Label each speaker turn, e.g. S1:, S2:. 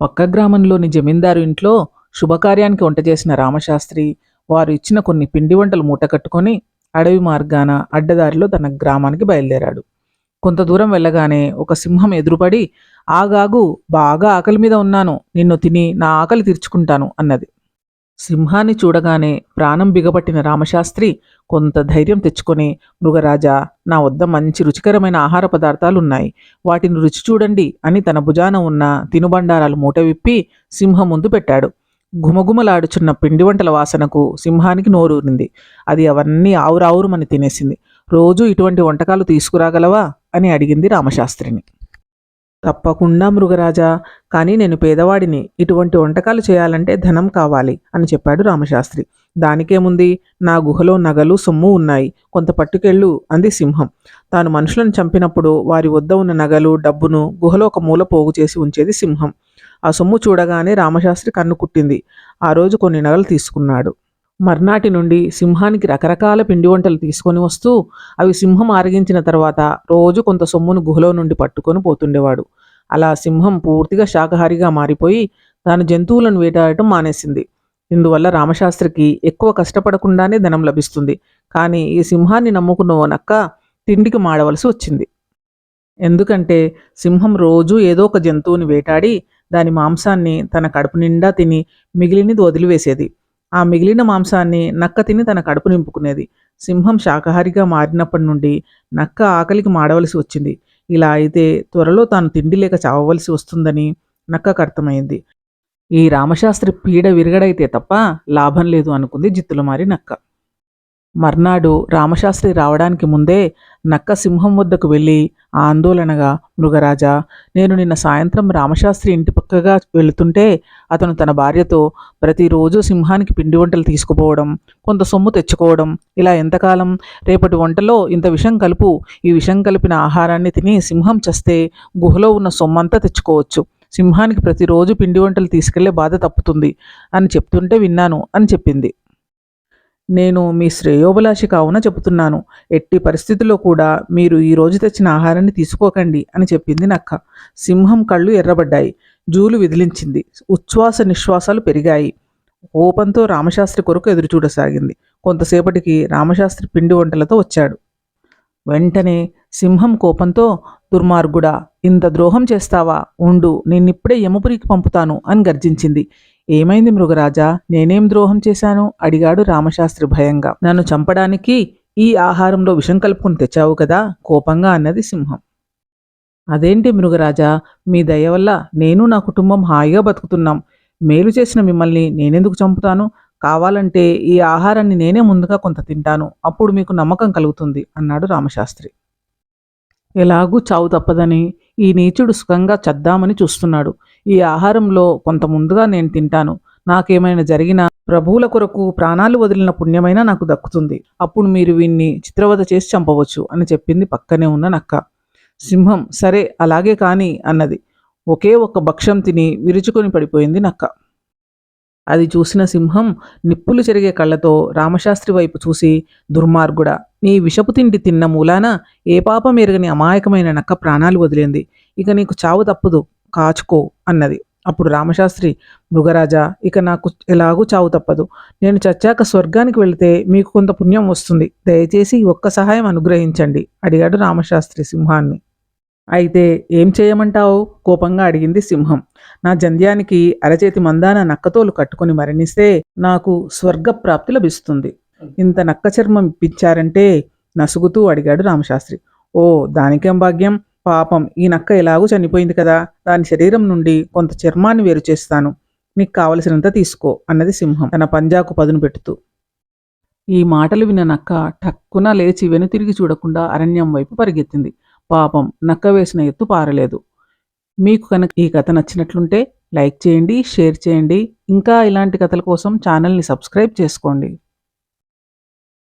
S1: పక్క గ్రామంలోని జమీందారు ఇంట్లో శుభకార్యానికి వంట చేసిన రామశాస్త్రి వారు ఇచ్చిన కొన్ని పిండి వంటలు మూట కట్టుకొని అడవి మార్గాన అడ్డదారిలో తన గ్రామానికి బయలుదేరాడు. కొంత దూరం వెళ్ళగానే ఒక సింహం ఎదురుపడి ఆగాగు బాగా ఆకలి మీద ఉన్నాను. నిన్ను తిని నా ఆకలి తీర్చుకుంటాను అన్నది. సింహాన్ని చూడగానే ప్రాణం బిగపట్టిన రామశాస్త్రి కొంత ధైర్యం తెచ్చుకొని మృగరాజా నా వద్ద మంచి రుచికరమైన ఆహార పదార్థాలు ఉన్నాయి వాటిని రుచి చూడండి అని తన భుజాన ఉన్న తినుబండారాలు మూట విప్పి సింహం ముందు పెట్టాడు. గుమగుమలాడుచున్న పిండి వంటల వాసనకు సింహానికి నోరూరింది. అది అవన్నీ ఆవురావురుమని తినేసింది. రోజూ ఇటువంటి వంటకాలు తీసుకురాగలవా? అని అడిగింది రామశాస్త్రిని. తప్పకుండా మృగరాజా కానీ నేను పేదవాడిని. ఇటువంటి వంటకాలు చేయాలంటే ధనం కావాలి అని చెప్పాడు రామశాస్త్రి. దానికేముంది? నా గుహలో నగలు సొమ్ము ఉన్నాయి. కొంత పట్టుకెళ్ళు అంది సింహం. తాను మనుషులను చంపినప్పుడు వారి వద్ద ఉన్న నగలు డబ్బును గుహలో ఒక మూల పోగు చేసి ఉంచేది సింహం. ఆ సొమ్ము చూడగానే రామశాస్త్రి కన్ను కుట్టింది. ఆ రోజు కొన్ని నగలు తీసుకున్నాడు. మర్నాటి నుండి సింహానికి రకరకాల పిండి వంటలు తీసుకొని వస్తూ అవి సింహం ఆరగించిన తర్వాత రోజు కొంత సొమ్మును గుహలో నుండి పట్టుకొని పోతుండేవాడు. అలా సింహం పూర్తిగా శాకాహారిగా మారిపోయి తాను జంతువులను వేటాడటం మానేసింది. ఇందువల్ల రామశాస్త్రికి ఎక్కువ కష్టపడకుండానే ధనం లభిస్తుంది. కానీ ఈ సింహాన్ని నమ్ముకున్న ఓ నక్క తిండికి మాడవలసి వచ్చింది. ఎందుకంటే సింహం రోజు ఏదో ఒక జంతువుని వేటాడి దాని మాంసాన్ని తన కడుపు నిండా తిని మిగిలినది వదిలివేసేది. ఆ మిగిలిన మాంసాన్ని నక్క తిని తన కడుపు నింపుకునేది. సింహం శాకాహారిగా మారినప్పటి నుండి నక్క ఆకలికి మాడవలసి వచ్చింది. ఇలా అయితే త్వరలో తాను తిండి లేక చావవలసి వస్తుందని నక్కకు అర్థమైంది. ఈ రామశాస్త్రి పీడ విరగడైతే తప్ప లాభం లేదు అనుకుంది జిత్తులమారి నక్క. మర్నాడు రామశాస్త్రి రావడానికి ముందే నక్క సింహం వద్దకు వెళ్ళి ఆందోళనగా మృగరాజా నేను నిన్న సాయంత్రం రామశాస్త్రి ఇంటి పక్కగా వెళుతుంటే అతను తన భార్యతో ప్రతిరోజు సింహానికి పిండి వంటలు తీసుకుపోవడం కొంత సొమ్ము తెచ్చుకోవడం ఇలా ఎంతకాలం రేపటి వంటలో ఇంత విషం కలుపు ఈ విషం కలిపిన ఆహారాన్ని తిని సింహం చస్తే గుహలో ఉన్న సొమ్మంతా తెచ్చుకోవచ్చు. సింహానికి ప్రతిరోజు పిండి వంటలు తీసుకెళ్ళే బాధ తప్పుతుంది. అని చెప్తుంటే విన్నాను అని చెప్పింది. నేను మీ శ్రేయోభిలాషి కావున చెబుతున్నాను. ఎట్టి పరిస్థితుల్లో కూడా మీరు ఈ రోజు తెచ్చిన ఆహారాన్ని తీసుకోకండి అని చెప్పింది నక్క. సింహం కళ్ళు ఎర్రబడ్డాయి. జూలు విదిలించింది. ఉచ్ఛ్వాస నిశ్వాసాలు పెరిగాయి. కోపంతో రామశాస్త్రి కొరకు ఎదురుచూడసాగింది. కొంతసేపటికి రామశాస్త్రి పిండి వంటలతో వచ్చాడు. వెంటనే సింహం కోపంతో దుర్మార్గుడా ఇంత ద్రోహం చేస్తావా? ఉండు నిన్నిప్పుడే యమపురికి పంపుతాను అని గర్జించింది. ఏమైంది మృగరాజా? నేనేం ద్రోహం చేశాను? అడిగాడు రామశాస్త్రి భయంగా. నన్ను చంపడానికి ఈ ఆహారంలో విషం కలుపుకుని తెచ్చావు కదా? కోపంగా అన్నది సింహం. అదేంటి మృగరాజా? మీ దయ వల్ల నేను నా కుటుంబం హాయిగా బతుకుతున్నాం. మేలు చేసిన మిమ్మల్ని నేనెందుకు చంపుతాను? కావాలంటే ఈ ఆహారాన్ని నేనే ముందుగా కొంత తింటాను. అప్పుడు మీకు నమ్మకం కలుగుతుంది అన్నాడు రామశాస్త్రి. ఎలాగూ చావు తప్పదని ఈ నీచుడు సుఖంగా చద్దామని చూస్తున్నాడు. ఈ ఆహారంలో కొంత ముందుగా నేను తింటాను. నాకేమైనా జరిగినా ప్రభువుల కొరకు ప్రాణాలు వదిలిన పుణ్యమైనా నాకు దక్కుతుంది. అప్పుడు మీరు వీన్ని చిత్రవద చేసి చంపవచ్చు అని చెప్పింది పక్కనే ఉన్న నక్క. సింహం సరే అలాగే కాని అన్నది. ఒకే ఒక్క భక్ష్యం తిని విరుచుకొని పడిపోయింది నక్క. అది చూసిన సింహం నిప్పులు చెరిగే కళ్ళతో రామశాస్త్రి వైపు చూసి దుర్మార్గుడా నీ విషపు తిండి తిన్న మూలాన ఏ పాపం ఎరగని అమాయకమైన నక్క ప్రాణాలు వదిలింది. ఇక నీకు చావు తప్పదు. కాచుకో అన్నది. అప్పుడు రామశాస్త్రి మృగరాజా ఇక నాకు ఎలాగూ చావు తప్పదు. నేను చచ్చాక స్వర్గానికి వెళితే మీకు కొంత పుణ్యం వస్తుంది. దయచేసి ఒక్క సహాయం అనుగ్రహించండి అడిగాడు రామశాస్త్రి సింహాన్ని. అయితే ఏం చేయమంటావు? కోపంగా అడిగింది సింహం. నా జంధ్యానికి అరచేతి మందాన నక్కతోలు కట్టుకుని మరణిస్తే నాకు స్వర్గ ప్రాప్తి లభిస్తుంది. ఇంత నక్క చర్మం ఇప్పించారంటే నసుగుతూ అడిగాడు రామశాస్త్రి. ఓ దానికేం భాగ్యం? పాపం ఈ నక్క ఎలాగూ చనిపోయింది కదా దాని శరీరం నుండి కొంత చర్మాన్ని వేరు చేస్తాను. నీకు కావలసినంత తీసుకో అన్నది సింహం తన పంజాకు పదును పెడుతూ. ఈ మాటలు విన్న నక్క టక్కున లేచి వెనుతిరిగి చూడకుండా అరణ్యం వైపు పరిగెత్తింది. పాపం నక్క వేసిన ఎత్తు పారలేదు. మీకు కనుక ఈ కథ నచ్చినట్లుంటే లైక్ చేయండి షేర్ చేయండి. ఇంకా ఇలాంటి కథల కోసం ఛానల్ని సబ్స్క్రైబ్ చేసుకోండి.